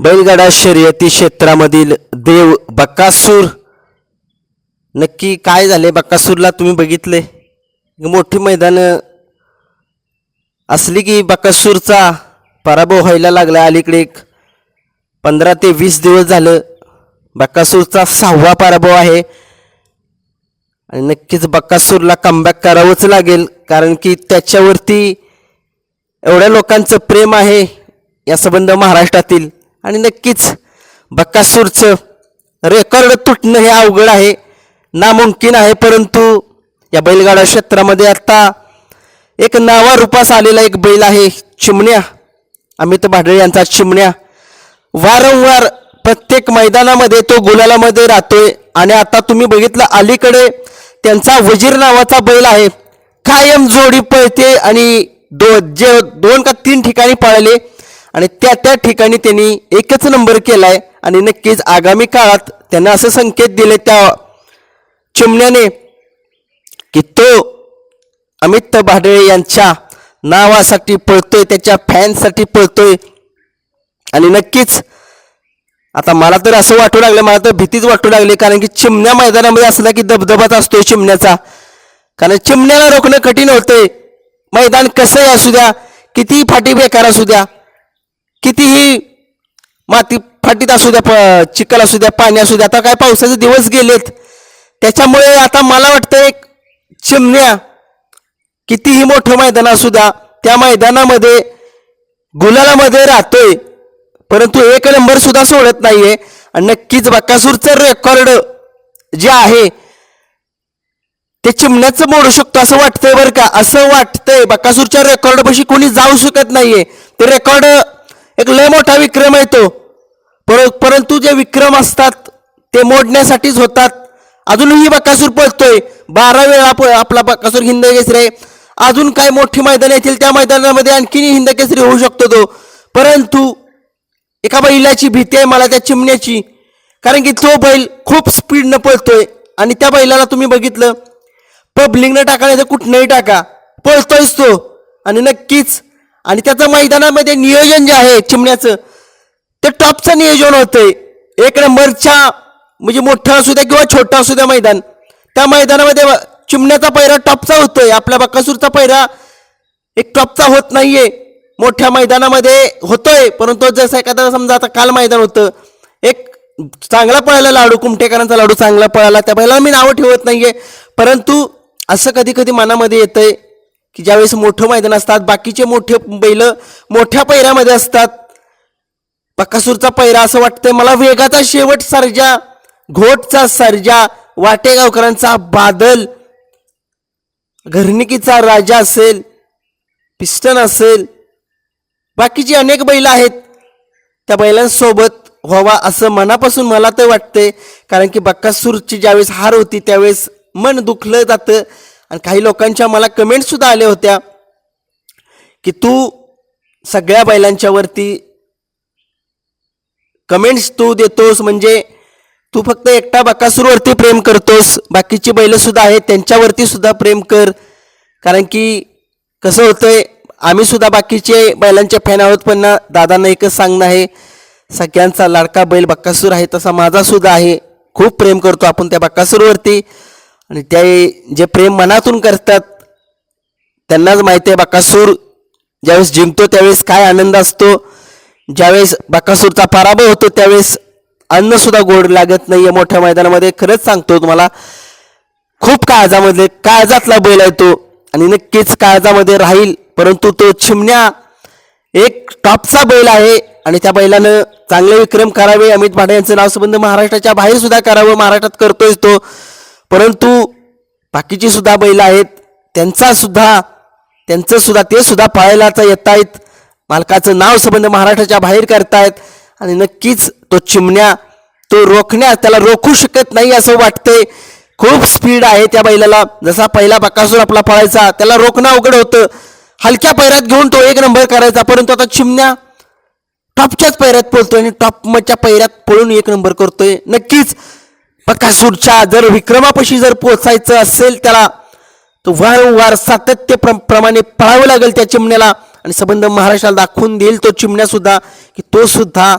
बैलगाडा शर्यती क्षेत्रामधील देव बक्कासूर नक्की काय झाले बक्कासूरला तुम्ही बघितले मोठी मैदान असली की बक्कासूरचा पराभव व्हायला लागला अलीकडे एक पंधरा ते वीस दिवस झालं. बक्कासूरचा सहावा पराभव आहे. आणि नक्कीच बक्कासूरला कमबॅक करावंच लागेल कारण की त्याच्यावरती एवढ्या लोकांचं प्रेम आहे या संबंध महाराष्ट्रातील. आणि नक्कीच बक्कासूरचं रेकॉर्ड तुटणं हे अवघड आहे नामुमकिन आहे परंतु या बैलगाडा क्षेत्रामध्ये आत्ता एक नावा रूपास आलेला एक बैल आहे चिमण्या अमित भाडळे यांचा चिमण्या. वारंवार प्रत्येक मैदानामध्ये तो गुलालामध्ये राहतोय आणि आता तुम्ही बघितलं अलीकडे त्यांचा वजीर नावाचा बैल आहे. कायम जोडी पळते आणि दो जे दोन का तीन ठिकाणी पळाले आणि त्या त्या ठिकाणी त्यांनी एकच नंबर केलाय आणि नक्कीच आगामी काळात त्यांना असं संकेत दिले त्या चिमण्याने की तो अमित भाडळे यांच्या नावासाठी पळतोय त्याच्या फॅनसाठी पळतोय. आणि नक्कीच आता मला तर असं वाटू लागलं मला तर भीतीच वाटू लागली कारण की चिमण्या मैदानामध्ये असला की दबदबाच असतोय चिमण्याचा. कारण चिमण्याला रोखणं कठीण होतंय. मैदान कसंही असू द्या कितीही फाटी बेकार असू द्या कितीही माती फाटीत असू द्या प चिखल असू द्या पाणी असू द्या आता काय पावसाचे दिवस गेलेत. त्याच्यामुळे आता मला वाटतं एक चिमण्या कितीही मोठं मैदान असू द्या त्या मैदानामध्ये गुलालामध्ये राहतोय. परंतु एक नंबर सुद्धा सोडत नाहीये. आणि नक्कीच बकासूरचं रेकॉर्ड जे आहे ते चिमण्याचं मोडू शकतो असं वाटतंय बरं का. असं वाटतंय बकासूरच्या रेकॉर्डपाशी कोणी जाऊ शकत नाहीये. ते रेकॉर्ड एक लय मोठा विक्रम येतो पर परंतु जे विक्रम असतात ते मोडण्यासाठीच होतात. अजूनही बकासूर पळतोय. बारा वेळा प- आपला बकासूर हिंद केसरी आहे. अजून काय मोठी मैदान येतील त्या मैदानामध्ये आणखीनही हिंद केसरी होऊ शकतो तो. परंतु एका बैलाची भीती आहे मला त्या चिमण्याची. कारण की तो बैल खूप स्पीडनं पळतोय. आणि त्या बैलाला तुम्ही बघितलं पब्लिकनं टाका नाही तर कुठनंही टाका. पळतोयच तो. आणि नक्कीच आणि त्याचं मैदानामध्ये नियोजन जे आहे चिमण्याचं ते टॉपचं नियोजन होतंय. एक नंबरच्या म्हणजे मोठं असू द्या किंवा छोटं असू द्या मैदान त्या मैदानामध्ये चिमण्याचा पैरा टॉपचा होतोय. आपल्या बकासूरचा पैरा एक टॉपचा होत नाहीये. मोठ्या मैदानामध्ये होतोय परंतु जसं एखादा समजा आता काल मैदान होतं एक चांगला पळाला लाडू कुमटेकरांचा लाडू चांगला पळाला त्या बैलाला मी नावं ठेवत नाहीये. परंतु असं कधी कधी मनामध्ये येतंय की ज्यावेळेस मोठं मैदान असतात बाकीचे मोठे बैल मोठ्या पैऱ्यामध्ये असतात. बकासूरचा पैरा असं वाटतंय मला वेगाचा शेवट सर्जा घोटचा सर्जा वाटेगावकरांचा बादल. घरणिकीचा राजा असेल पिस्टन असेल बाकीची अनेक बैल आहेत. त्या बैलांसोबत व्हावा असं मनापासून मला तर वाटतंय कारण की बक्कासूरची ज्यावेळेस हार होती त्यावेळेस मन दुखलं जातं. आणि काही लोकांच्या मला कमेंटसुद्धा आल्या होत्या की तू सगळ्या बैलांच्यावरती कमेंट्स तू देतोस म्हणजे तू फक्त एकटा बकासूरवरती प्रेम करतोस. बाकीची बैलंसुद्धा आहेत त्यांच्यावरती सुद्धा प्रेम कर. कारण की कसं होतंय आम्ही सुद्धा बाकीचे बैलांचे फॅन आहोत पण दादांना एकच सांगणं आहे सगळ्यांचा लाडका बैल बक्कासूर आहे तसा माझा सुद्धा आहे. खूप प्रेम करतो आपण त्या बक्कासूरवरती आणि ते जे प्रेम मनातून करतात त्यांनाच माहिती आहे बकासूर ज्यावेळेस जिंकतो त्यावेळेस काय आनंद असतो. ज्यावेळेस बकासूरचा पराभव होतो त्यावेळेस अन्नसुद्धा गोड लागत नाही आहे मोठ्या मैदानामध्ये. खरंच सांगतो तुम्हाला खूप काळजामध्ये काळजातला बैल आहे तो. आणि नक्कीच काळजामध्ये राहील परंतु तो चिमण्या एक टॉपचा बैल आहे. आणि त्या बैलानं चांगले विक्रम करावे. अमित भाडे यांचं नाव संबंध महाराष्ट्राच्या बाहेर सुद्धा करावं. महाराष्ट्रात करतोय तो. परंतु बाकीची सुद्धा बैल आहेत त्यांचा सुद्धा त्यांचं सुद्धा ते सुद्धा पाळायलाच येत आहेत. मालकाचं नाव संबंध महाराष्ट्राच्या बाहेर करतायत आणि नक्कीच तो चिमण्या तो रोखण्या त्याला रोखू शकत नाही असं वाटतंय. खूप स्पीड आहे त्या बैलाला. जसा पहिला बकासूर आपला पळायचा त्याला रोखणं अवघड होतं. हलक्या पैरात घेऊन तो एक नंबर करायचा परंतु आता चिमण्या टॉपच्याच पैऱ्यात पळतोय आणि टॉपच्या पैऱ्यात पळून एक नंबर करतोय. नक्कीच बकासूरच्या जर विक्रमापाशी जर पोचायचं असेल त्याला तो वारंवार सातत्य प्र- प्रमाणे पळावं लागेल त्या चिमण्याला. आणि संबंध महाराष्ट्राला दाखवून देईल तो चिमण्या सुद्धा की तो सुद्धा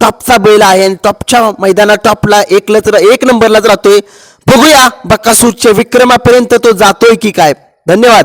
टॉपचा बैल आहे. आणि टॉपच्या मैदानात टॉपला एकलच एक नंबरलाच राहतोय बघूया बकासूरच्या विक्रमापर्यंत तो जातोय की काय. धन्यवाद.